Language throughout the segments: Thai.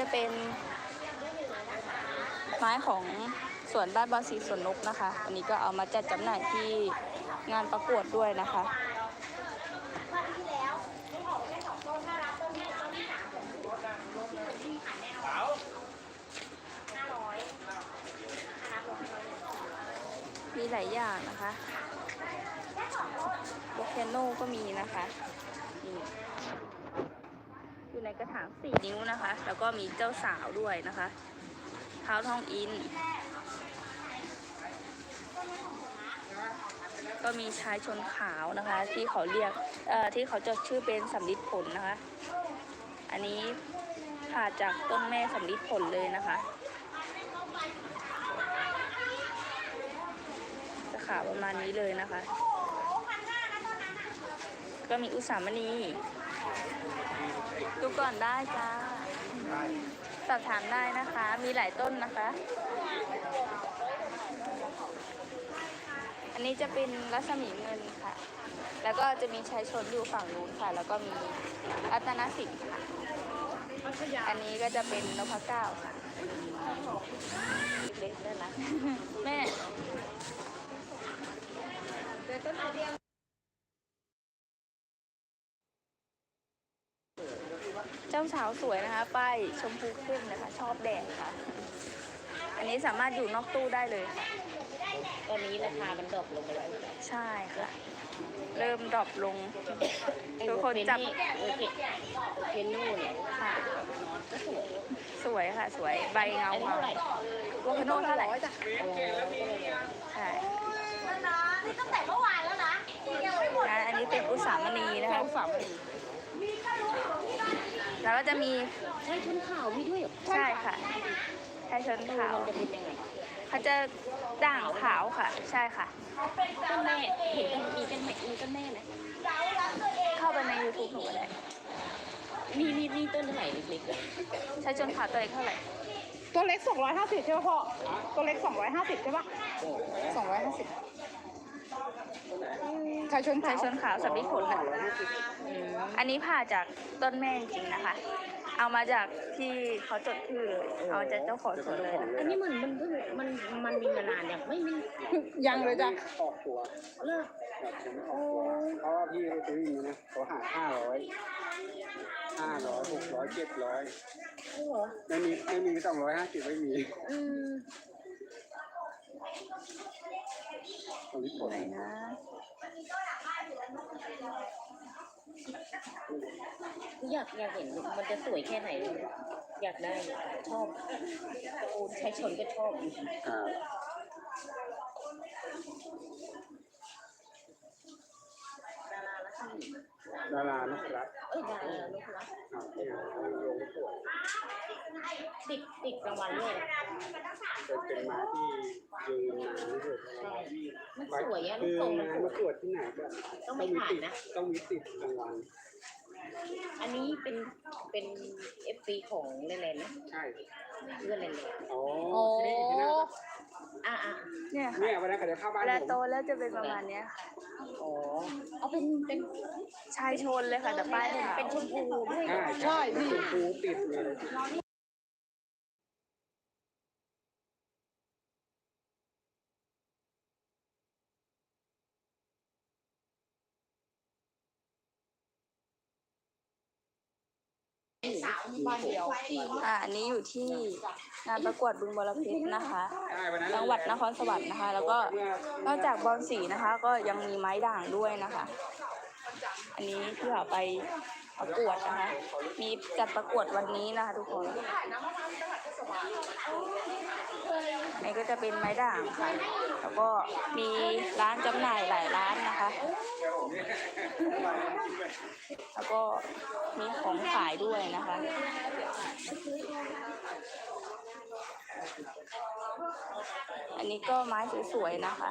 จะเป็น ไม้ของสวนบ้านบอสีสวนนกนะคะ อันนี้ก็เอามาจัดจำหน่ายที่งานประกวดด้วยนะคะมีหลายอย่างนะคะโบเคโนก็มีนะคะ กระถางสี่นิ้วนะคะ แล้วก็มีเจ้าสาวด้วยนะคะ เท้าทองอิน ก็มีชายชนขาวนะคะ ที่เขาเรียกเอ่อที่เขาจดชื่อเป็นสำลิดผลนะคะ อันนี้ผ่าจากต้นแม่สำลิดผลเลยนะคะจะขาวประมาณนี้เลยนะคะ ก็มีอุสามณี ดูก่อนได้จ้าสอบถามได้นะคะ มีหลายต้นนะคะ อันนี้จะเป็นรัศมีเงินค่ะ แล้วก็จะมีชายชนอยู่ฝั่งนู้นค่ะ แล้วก็มีรัตนาสินค่ะอันนี้ก็จะเป็นนพเก้าค่ะเล็กๆด้นะแม่เจ้าสาวสวยนะคะ ป้ายชมพูเข้มนะคะ ชอบแดดค่ะ อันนี้สามารถอยู่นอกตู้ได้เลยค่ะ ตอนนี้ราคามันดรอปลงไปแล้วใช่ค่ะ เริ่มดรอปลง ทุกคนจับโอเคเพนนู่นเนี่ยค่ะ ก็สวยสวยค่ะ สวยใบเงาอันนี้เงาเท่าไหร่โวคาโนเท่าไหร่โอ้ใช่นี่ตั้งแต่เมื่อวานแล้วนะยังไม่หมดนะอันนี้เป็นอุสามณีนะคะฝามณี แล้วก็จะมีใช่ชุนขาวมีด้วยเหรอใช่ค่ะชายชนดูขาวมันจะเป็นยังไงเขาจะด่างขาวค่ะ ใช่ค่ะต้นแม่เห็นกันมีกันไหมมีต้นแม่ไหมเข้าไปใน YouTube หนูก็ได้มีมีมีต้นเท่าไหร่เล็กๆอะชายชนขาวตัวเองเท่าไหร่ตัวเล็ก 250 ใช่ป่ะพ่อ ตัวเล็ก 250 ใช่ป่ะ 250 ชายชนชายชนขาวสับลิผลค่ะอันนี้ผ่าจากต้นแม่จริงๆนะคะ เอามาจากที่เขาจดชื่อเลยเอาจากเจ้าของสวนเลยนะอันนี้มันมันเพิ่งมันมันมีมานานอย่างไม่ไม่ยังเลยจ้ะออกตัวเลิกแบบผมออกตัวเพราะว่าพี่ไปซื้ออย่างนี้นะเขาหาห้าร้อยห้าร้อยหกร้อยเจ็ดร้อยจริงเหรอไม่มีไม่มีสองร้อยห้าสิบไม่มี อืมตรงนี้ผลไหนนะอยากอยากเห็นมันจะสวยแค่ไหน อยากได้ชอบโอ้ใช้ชนก็ชอบอยู่อ่าดารานกรักเอ้ยดาราลูกรัก อ่าที่กำลังลงสวยติดติดรางวัลด้วยเป็นมาที่ยืนนานที่สุดใช่มันสวยอะลูกอทรงมันสวยตรวจที่ไหนก็ต้องไม่มีผ่านติดนะ ต้องมีติดรางวัลอันนี้เป็นเป็นเอฟซีของเลนเลนนะใช่เพื่อนเลนเลนอ๋อ อ้ที่นี่ที่นั่นปะอ่าอ่าเนี่ยค่ะเนี่ยวันนั้นเขาจะเข้าบ้าเวนลาผมโตแล้วจะเป็นประมาณเนี้ยค่ะอ๋อเอาเป็นเป็นชายชนเลยค่ะแต่ป้ายขาวเป็นชมพูด้วยใช่ใช่พี่ชมพูติดเลย บ้านเดียว อ่าอันนี้อยู่ที่งานประกวดบึงบรเพชรนะคะใช่วันนั้นจังหวัดนครสวรรค์นะคะ แล้วก็นอกจากบอลสีนะคะ ก็ยังมีไม้ด่างด้วยนะคะ อันนี้ที่เราไปประกวดนะคะ มีจัดประกวดวันนี้นะคะ ทุกคน นี่ก็จะเป็นไม้ด่างค่ะ แล้วก็มีร้านจำหน่ายหลายร้านนะคะ แล้วก็มีของขายด้วยนะคะอันนี้ก็ไม้สวยๆนะคะ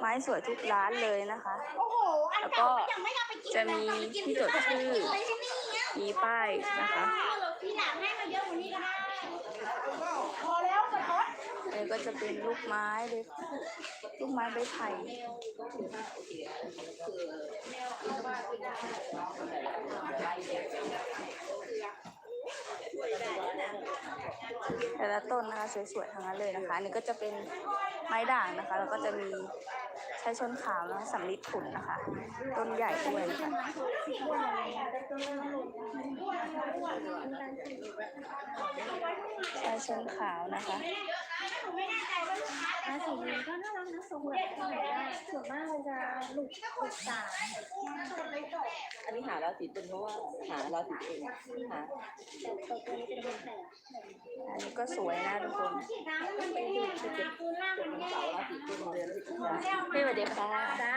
ไม้สวยทุกร้านเลยนะคะ แล้วก็จะมีที่จดชื่อมีป้ายนะคะทีหลังให้มาเยอะกว่านี้ก็ได้พอแล้วกระท้อนอันนี้ก็จะเป็นลูกไม้เลยลูกไม้ใบไผ่แต่ละต้นนะคะสวยๆทั้งนั้นเลยนะคะนนี้ก็จะเป็นไม้ด่างนะคะ แล้วก็จะมี ช้ชนขาวแล้วสำลิดขุนนะคะต้นใหญ่ด้วยนะคะใช้ชนขาวนะคะ ราสีนี้ก็น่ารักนะทรงแบบไหนได้ส่วนมากมันจะหลุดหลุดตาอันนี้หาราศีตุลเพราะว่าหาราศีตุลหาแต่ตัวตัวนี้เป็นเดือนแปดอันนี้ก็สวยนะทุกคนน้ำมันเป็นเดือนจะเก็บตัวล่างมันแย่เสาราศีตุลเดือนพฤศจิกาพี่สวัสดีค่ะจ้า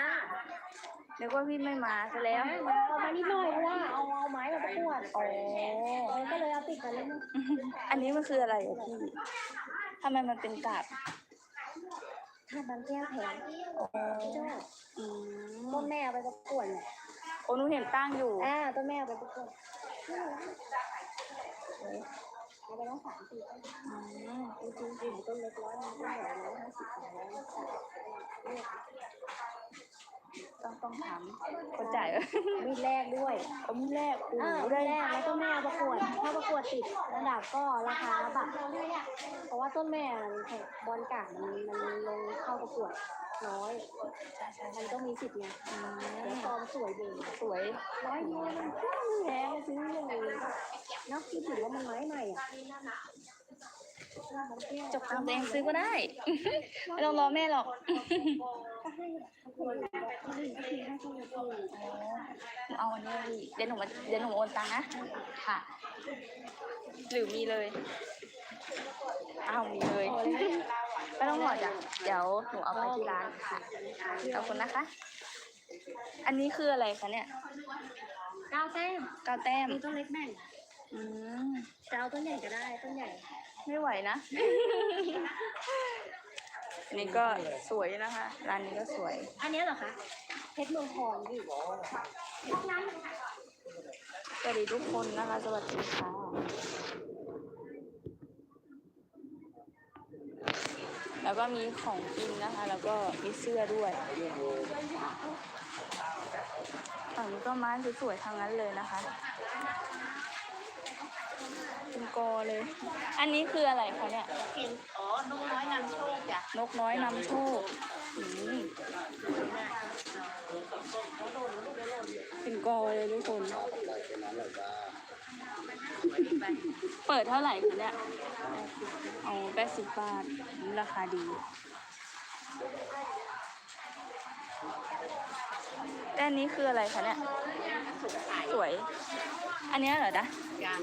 นึกว่าพี่ไม่มาซะแล้วเอามานิดหน่อยเพราะว่าเอาเอาไม้มาประกวดอ๋อเออก็เลยเอาติดกันเล่นอันนี้มันคืออะไรอะพี่ ทำไมมันเป็นกาบถ้าบางแก้วแพงอ๋อเจ้าอืมต้นแม่เอาไปประกวดเนี่ยโอ้หนูเห็นตั้งอยู่ อ่าต้นแม่เอาไปประกวดเอาไปต้องสามสี่ต้นอืมจริงๆต้นเล็กร้อยต้นใหญ่ร้อยห้าสิบสองร้อยสาม ต้องต้องถามคนจ่ายมีดแรกด้วยเอามีแรกโอ้อ่าโหได้ได้แรกแล้วต้นแม่เอาประกวดถ้าประกวดติดระดับก็ราคาแบบเพราะว่าต้นแม่มันแข่งบอลกาดมันมันลงเข้าประกวดน้อยมันก็มีสิทธิ์ไงแล้วฟอร์มสวยดีสวยร้อยเดียวมันแพงซื้อเลยนับคิดถึงว่ามันไม้ใหม่อะจบตังค์ตัวเองซื้อก็ได้ ไม่ต้องรอแม่หรอก ก็ให้คนอื่นก็คือให้คนอื่นหนูเอาอันนี้ดิเดี๋ยวหนูมาเดี๋ยวหนูโอนตังค์นะค่ะ หรือมีเลยอ้าวมีเลยไม่ต้องหอจ้ะเดี๋ยวหนูเอาไปที่ร้านค่ะขอบคุณนะคะ อันนี้คืออะไรคะเนี่ยเก้าแต้มกาวแต้มมีต้นเล็กแบ่งอืมจะเอาต้นใหญ่ก็ได้ต้นใหญ่ ไม่ไหวนะอั นนี้ก็สวยนะคะ ร้านนี้ก็สวย อันนี้เหรอคะเพชรเมืองทองพี่สวัสดีทุกคนนะคะ สวัสดีค่ะแล้วก็มีของกินนะคะ แล้วก็มีเสื้อด้วยฝั่งนี้ก็ไม้สวยๆทางนั้นเลยนะคะเป็นกอเลย อันนี้คืออะไรคะเนี่ยอ๋อ นกน้อยนำโชคจ้ะนกน้อยนำโชคอืมเป็นกอเลยทุกคน เปิดเท่าไหร่คะเนี่ยเอาแปดสิบบาทราคาดี แต่อันนี้คืออะไรคะเนี่ย สวย อันเนี้ยเหรอจ๊ะ จ้ะ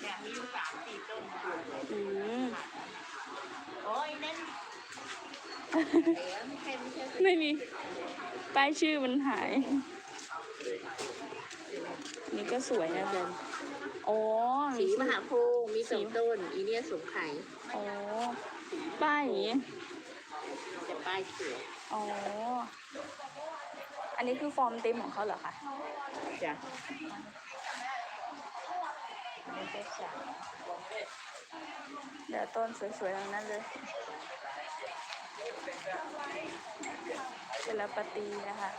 เนี่ยมีอยู่สามสี่ต้นอืม โอ้ยนั่นเอ๋ไม่ใช่ไม่ใช่ไม่มีป้ายชื่อมันหาย นี่ก็สวยนะเบนอ๋อสีมหาโพธิ์มีสองต้น อีเนี่ยสงไข่อ๋อป้ายอย่างนี้จะป้ายสวยอ๋อ อันนี้คือฟอร์มเต็มของเขาเหรอคะจ้ะ เดี๋ยวต้นสวยๆทั้งนั้นเลยเจลปตีนะคะ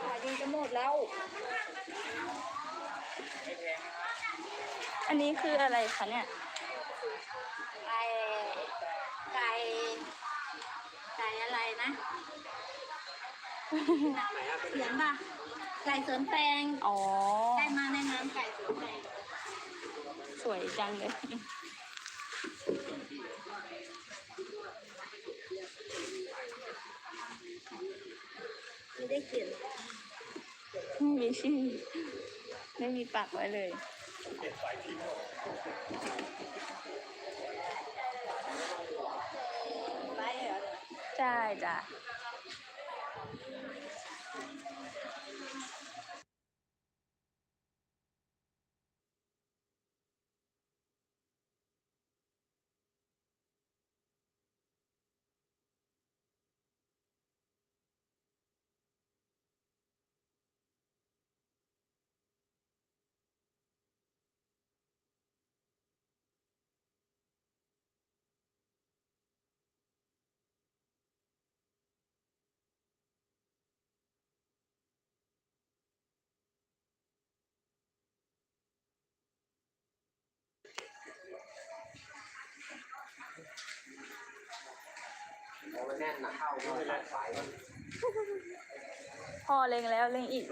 ขายดีจะหมดแล้ว อันนี้คืออะไรคะเนี่ย ไก่ไก่ไก่อะไรนะ เขียนป่ะ ไก่สวนแตงอ๋อ ได้มาในน้ำไก่สวนแตงสวยจังเลย ไม่ได้เขียนไม่มีชื่อไม่มีปักไว้เลย 在，在。 ไปเหรอใช่จ้ะพ่อเล็งแล้วเล็งอีก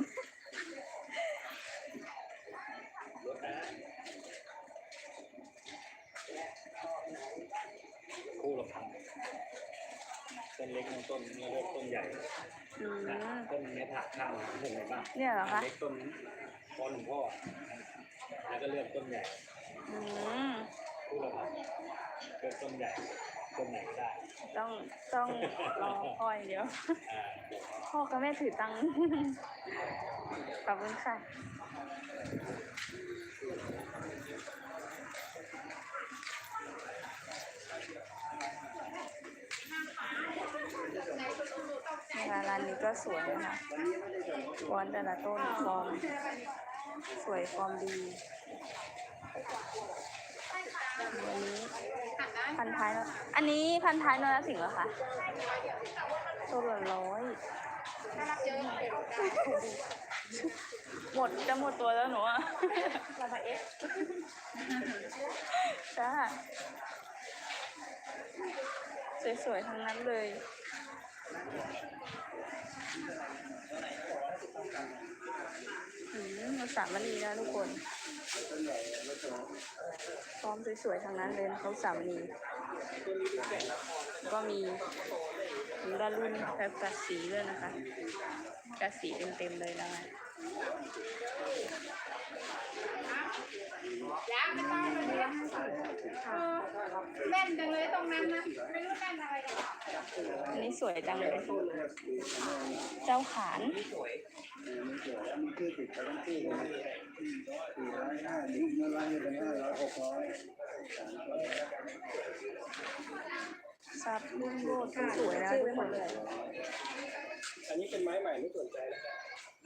คู่ละพันต้นเล็กต้นต้นเลือกต้นใหญ่อืมต้นเนี้ยถักข้างเห็นไหมบ้างเนี่ยเหรอคะเล็กต้นต้นหลวงพ่อแล้วก็เลือกต้นใหญ่อืมคู่ละพันเลือกต้นใหญ่ ต้นไหนก็ได้ ต้องต้องรอพ่ออย่างเดียว อ่าพ่อกับแม่ถือตังค์ ขอบคุณค่ะ นะคะร้านนี้ก็สวยนะคะวอนแต่ละต้นฟอร์ม สวยฟอร์มดี วันนี้พันท้ายแล้วอันนี้พันท้ายนรสิงห์เหรอคะตัวละร้อยหมดจะหมดตัวแล้วหนูอะเรามาเอฟจ้าสวยๆทั้งนั้นเลยอืมสามณีนะทุกคน พร้อมสวยๆทั้งนั้นเลยเขาสามีก็มีด้านรุ่นแบบกัดสีด้วยนะคะกัดสีเต็มๆเลยนะคะยาไม่ต้องเลยแม่นจังเลยตรงนั้นนะไม่รู้แม่นอะไรกันอันนี้สวยจังเลย เจ้าขาน สี่ร้อยห้าสิบเมื่อไรเป็นห้าร้อยหกร้อยซับรุ่งโรจน์สวยนะทุกคนเลยอันนี้เป็นไม้ใหม่ไม่สนใจนะครับ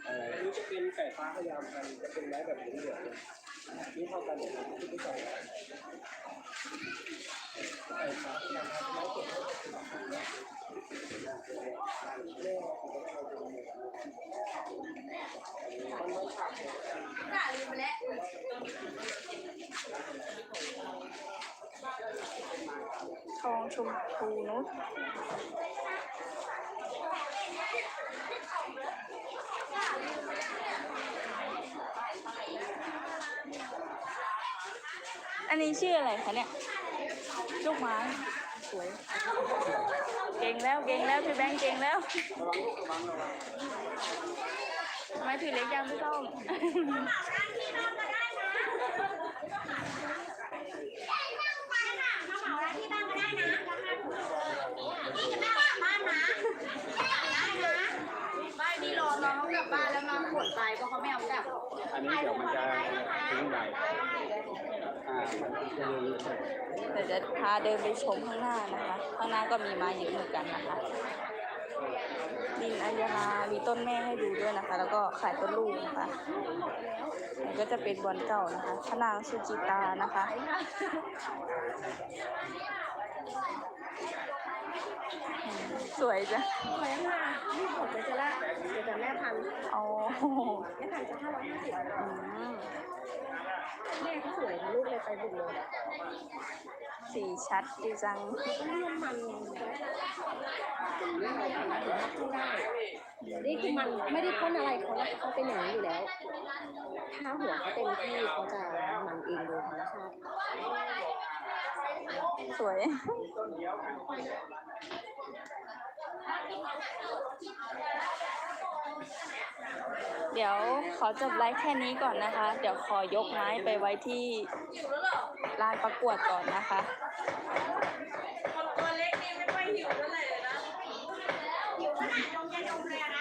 อันนี้จะเป็นไก่ฟ้าพยายามกันจะเป็นไม้แบบเหลืองๆ นี่เท่ากันเลยที่ไม่ใช่ไก่าพยายามไม้สดทองชมพูนุช อันนี้ชื่ออะไรคะเนี่ย ลูกไม้สวย เก่งแล้วเก่งแล้วพี่แบงค์เก่งแล้วทำไมถือเล็กยังไม่ต้องนี่รอน้องกลับบ้านแล้วน้องปวด ไปเพราะเขาไม่เอากลับอันนี้เดี๋ยวมันจะทิ้งใบอ่ามันจะรู้เดี๋ยวจะพาเดินไปชมข้างหน้านะคะ ข้างหน้าก็มีม้เยอะเหมือนกันนะคะดินอัญญามีต้นแม่ให้ดูด้วยนะคะ แล้วก็ขายต้นลูกนะคะนี่ก็จะเป็นบอลเก่านะคะพระนางสุจิตานะคะ สวยจ้ะสวยมากนี่ผมเลยจะละเดี๋ยวแต่แม่พันธุ์เอาแม่พันธุ์จะห้าร้อยห้าสิบอืมแม่เขาสวยนะลูกเลยไปบุกเลยสีชัดดีจังก็เรื่องมันไม่ได้นี่คือมันไม่ได้พ่นอะไรเขาแล้วเขาเป็นอย่างนี้อยู่แล้ว ถ้าหัวเขาเต็มที่เขาจะมันเองโดยธรรมชาติ สวย เดี๋ยวขอจบไลฟ์แค่นี้ก่อนนะคะ เดี๋ยวขอยกไม้ไปไว้ที่ลานประกวดก่อนนะคะตัวเล็กนี่ไม่ค่อยหิวเท่าไหร่เลยนะหิวขนาดนมยาดมเลยอะ